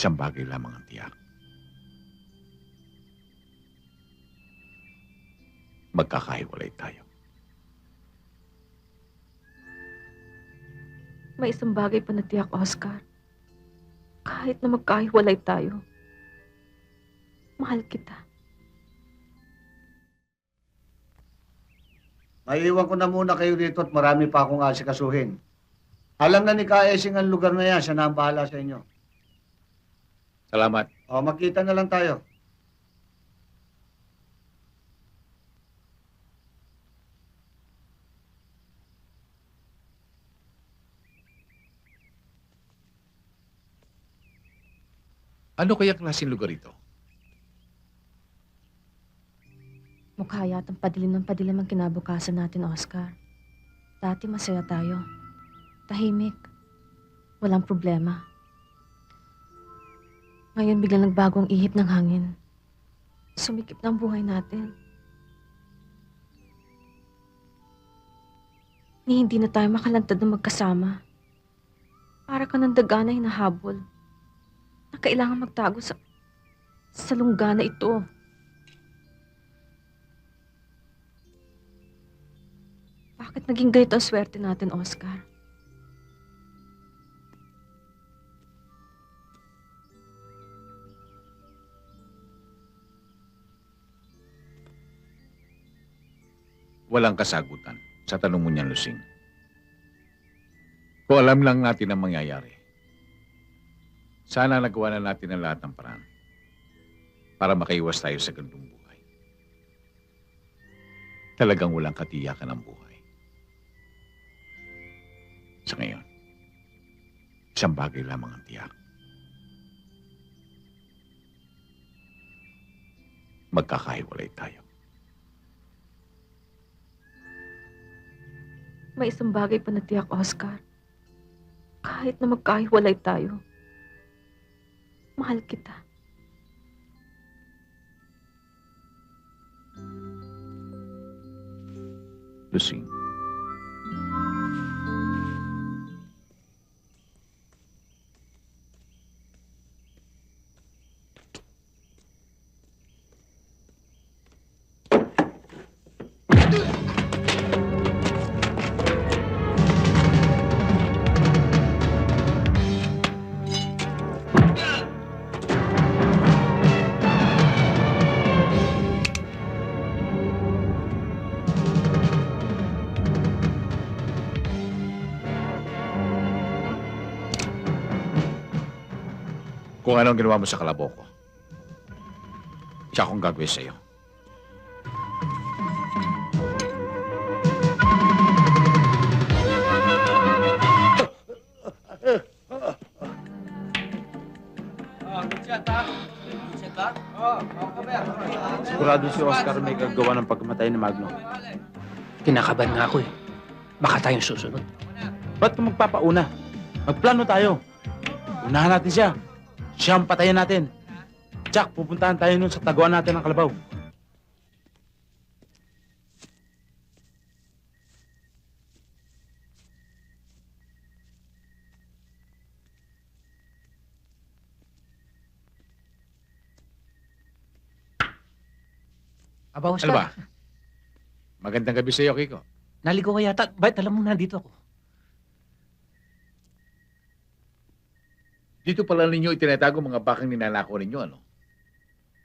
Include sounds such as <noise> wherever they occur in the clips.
Isang bagay lamang ang tiyak. Magkakahiwalay tayo. May isang bagay pa na tiyak, Oscar. Kahit na magkahiwalay tayo, mahal kita. Maiiwan ko na muna kayo dito at marami pa akong asikasuhin. Alam na ni Kaesing ang lugar na yan, siya na ang bahala sa inyo. Salamat. O, makita na lang tayo. Ano kaya klaseng lugar ito? Mukha yatang padilim ng padilim ang kinabukasan natin, Oscar. Dati masaya tayo. Tahimik. Walang problema. Ngayon biglang nagbago ang ihip ng hangin. Sumikip ng buhay natin. Ni hindi na tayo makalantad na magkasama. Para ka ng daga na hinahabol. Na kailangan magtago sa... sa lunggana ito. Bakit naging ganito ang swerte natin, Oscar? Walang kasagutan sa tanong mo niyan, Lusing. Kung alam lang natin ang mangyayari, sana nagawa na natin ang lahat ng paraan para makaiwas tayo sa ganitong buhay. Talagang walang katiyakan ang buhay. Sa ngayon, isang bagay lamang ang tiyak. Magkakahiwalay tayo. May isang bagay pa na tiyak, Oscar. Kahit na magkahiwalay tayo, mahal kita. Lusing. Kung ano ang ginawa mo sa kalabo ko, siya akong gagawin sa'yo. Sigurado si Oscar may gagawa ng pagkamatay ni Magno. Kinakabahan nga ako eh. Baka tayong susunod. Ba't ka magpapauna? Magplano tayo. Unahan natin siya. Siya ang patayin natin. Jack, pupuntahan tayo nun sa taguan natin ng kalabaw. Aba, Oscar, Ano ba? Magandang gabi sa'yo, Kiko. naligo ka yata. Ba't alam mo nandito ako? Dito pala ninyo itinatago mga bakang ninanakaw ninyo, ano?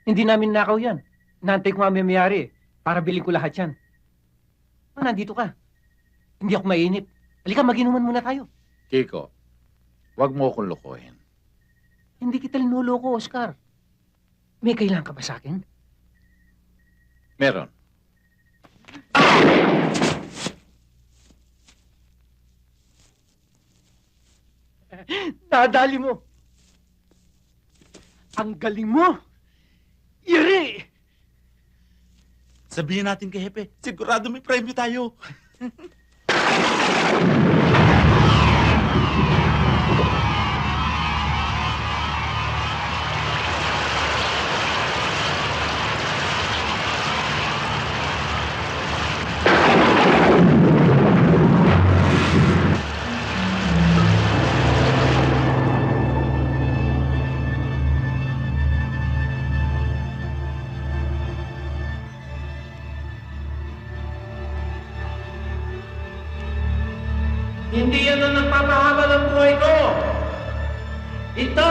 Hindi namin nakaw yan. Nantay ko nga may mayari eh, para bilhin ko lahat yan. Ah, nandito ka. Hindi ako mainip. Halika, maginuman muna tayo. Kiko, wag mo akong lokohin. Hindi kita linuloko, Oscar. May kailangan ka ba sa akin? Meron. Nadali mo. Ang galing mo. Iri! Sabihin natin kay Hepe, sigurado may premyo tayo. <laughs> Hindi yan ang nagpapahaba ng buhay ko. Ito